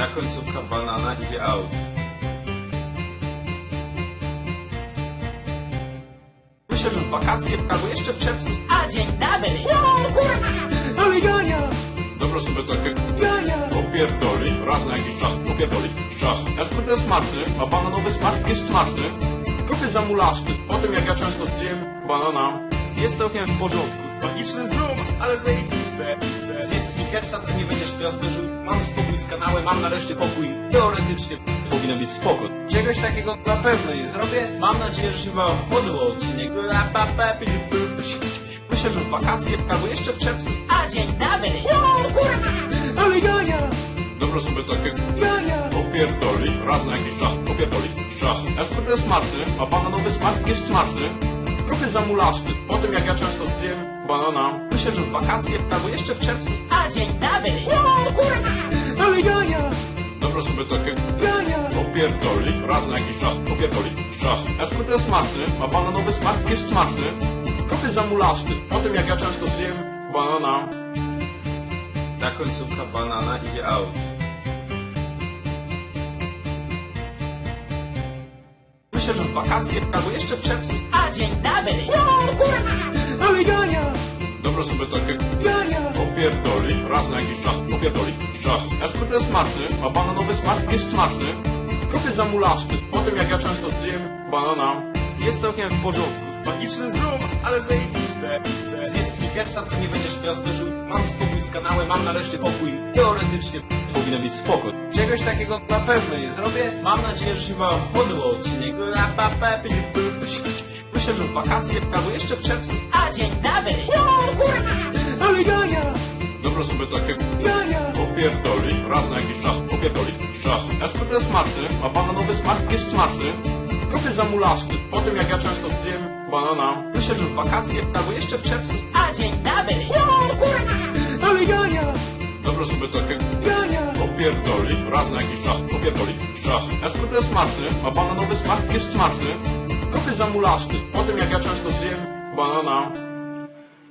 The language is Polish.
Ta końcówka banana idzie out. Myślę, że w wakacje albo jeszcze w czerwcu. A dzień dobry! Ale Jania! Dobra sobie takie Jania! popierdoli, raz na jakiś czas, popierdolić czas. Eskut jest smaczny, a bananowy smak jest smaczny. Gruby zamulasty, po tym jak ja często zjem banana, Jest całkiem w porządku. Magiczny zoom, ale zajebiste. Snickersa, to nie będziesz gwiazdożył. Mam spokój z kanałem, mam nareszcie pokój. Teoretycznie powinno być spoko. Czegoś takiego na pewno nie zrobię. Mam nadzieję, że się wam podobał odcinek. Myślę, że w wakacje albo jeszcze w czerwcu. A dzień dobry! Ale Jania! dobra sobie takie Jania! popierdoli, raz na jakiś czas, popierdolić czas. Eskut jest smaczny, a bananowy smak jest smaczny. Gruby zamulasty, po tym jak ja często zjem banana, Myślę, że w wakacje albo jeszcze w czerwcu. A dzień dobry! Ale Jania! dobra sobie takie Jania! popierdoli, raz na jakiś czas, popierdolić czas. Eskut jest smaczny, a bananowy smak jest smaczny. Gruby zamulasty, po tym jak ja często zjem banana, Ta końcówka banana idzie out. Myślę, że w wakacje albo jeszcze w czerwcu. Jania! Popierdoli, raz na jakiś czas, popierdolić czas. Eskut jest smaczny, a bananowy smak jest smaczny. Gruby zamulasty, po tym jak ja często zjem banana, Jest całkiem w porządku. Magiczny zoom, ale zajebiste. Zjedz Snickersa, to nie będziesz gwiazdożył. Mam spokój z kanałem, mam nareszcie pokój. Teoretycznie powinno być spoko. Czegoś takiego na pewno nie zrobię. Mam nadzieję, że się wam podobał odcinek. Myślę, że w wakacje albo jeszcze w czerwcu. Popierdoli, raz na jakiś czas, popierdolić czas. Eskut jest smaczny, a bananowy smak jest smaczny. Gruby zamulasty, po tym jak ja często zjem banana, Myślę, że w wakacje albo jeszcze w czerwcu. A dzień dobry! Ale Jania! dobra sobie takie Jania! popierdoli, raz na jakiś czas, popierdolić czas. Eskut jest smaczny, a bananowy smak jest smaczny. Gruby zamulasty, po tym jak ja często zjem banana,